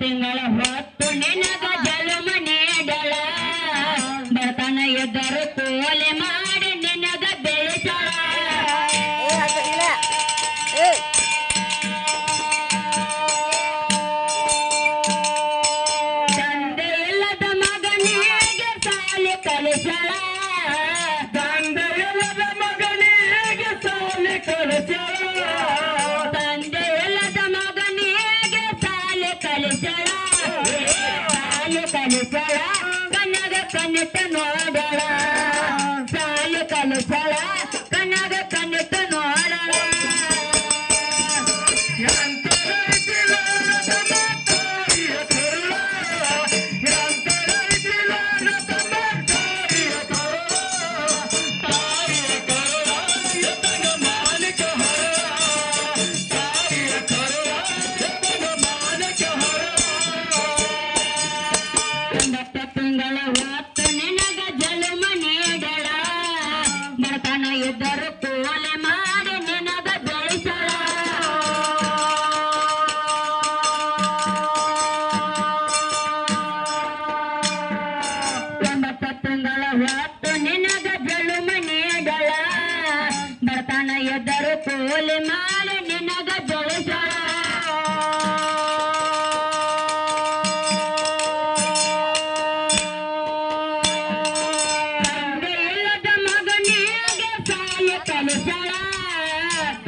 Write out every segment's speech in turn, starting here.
ತಿಂಗಳ ಹೊತ್ತು ನಿನಗ ಜಲಮ ನೀಡಲ. ಬಡತನ ಎದರು ಕೋಲೆ ಮಾಡಿ ನಿನಗ ಬೆಳೆಸಳ ತಂದೆ ಇಲ್ಲದ ಮಗನಿಗೆ ಸಾಲಿ ಕಲಿಸಳ ಕನಕ ನೋಡಳ ಪೋಲೆ ಮಾಲೆ ನಿನಗ ಜಳಸ ತಂದೆಲ್ಲದ ಮಗನಿಗೆ ಸಾಲ ಕಲಿಸಳ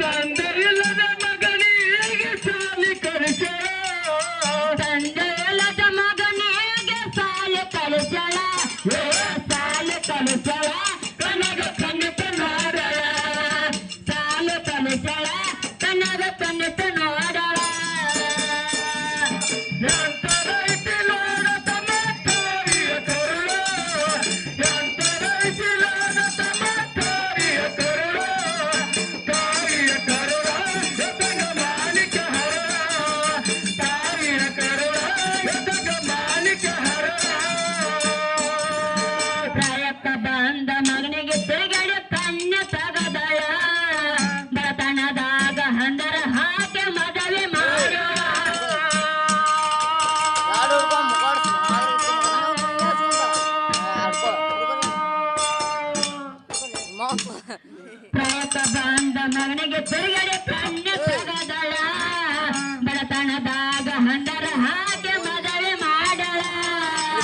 ತಂದೆಲ್ಲದ ಮಗನಿಗೆ ಸಾಲ ಕಲಿಸಳ ತಂದೆಲ್ಲದ ಮಗನಿಗೆ ಸಾಲ ಕಲಿಸಳ ಸಾಲ ಕಲಿಸಳ ಕನಗ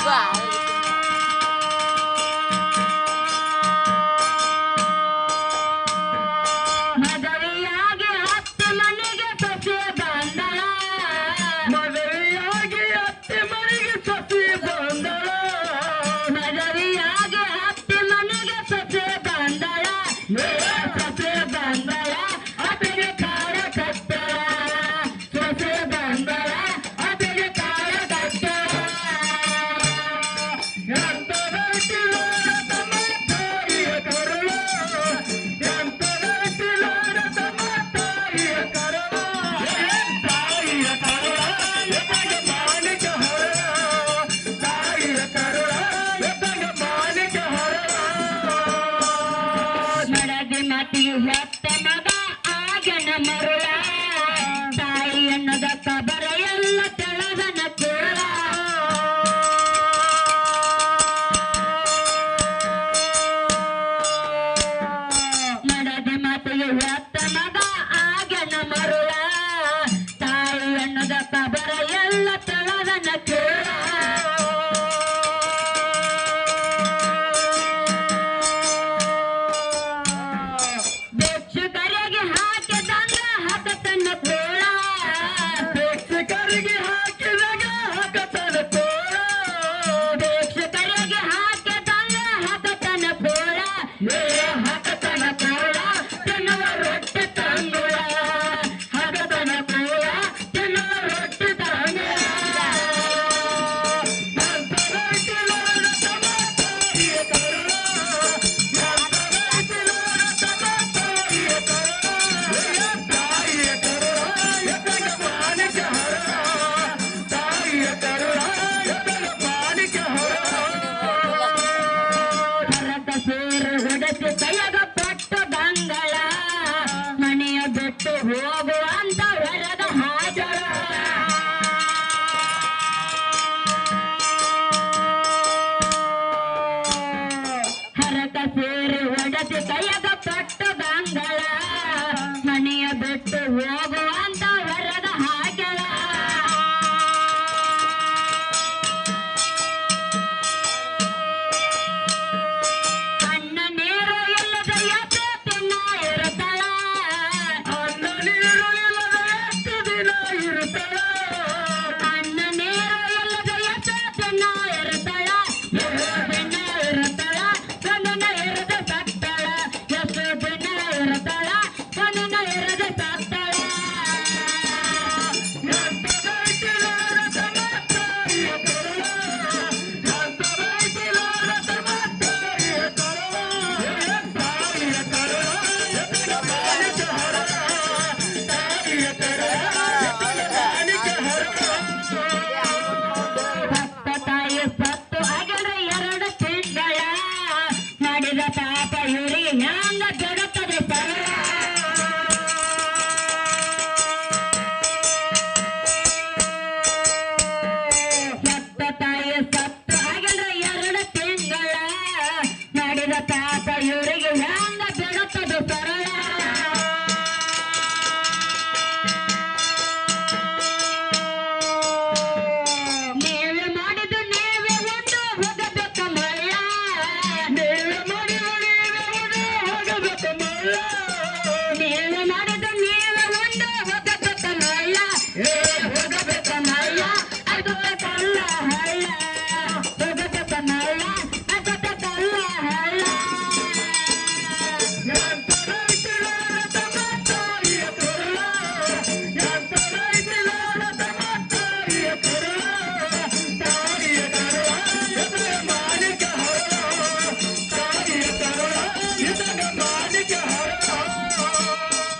哇 Man.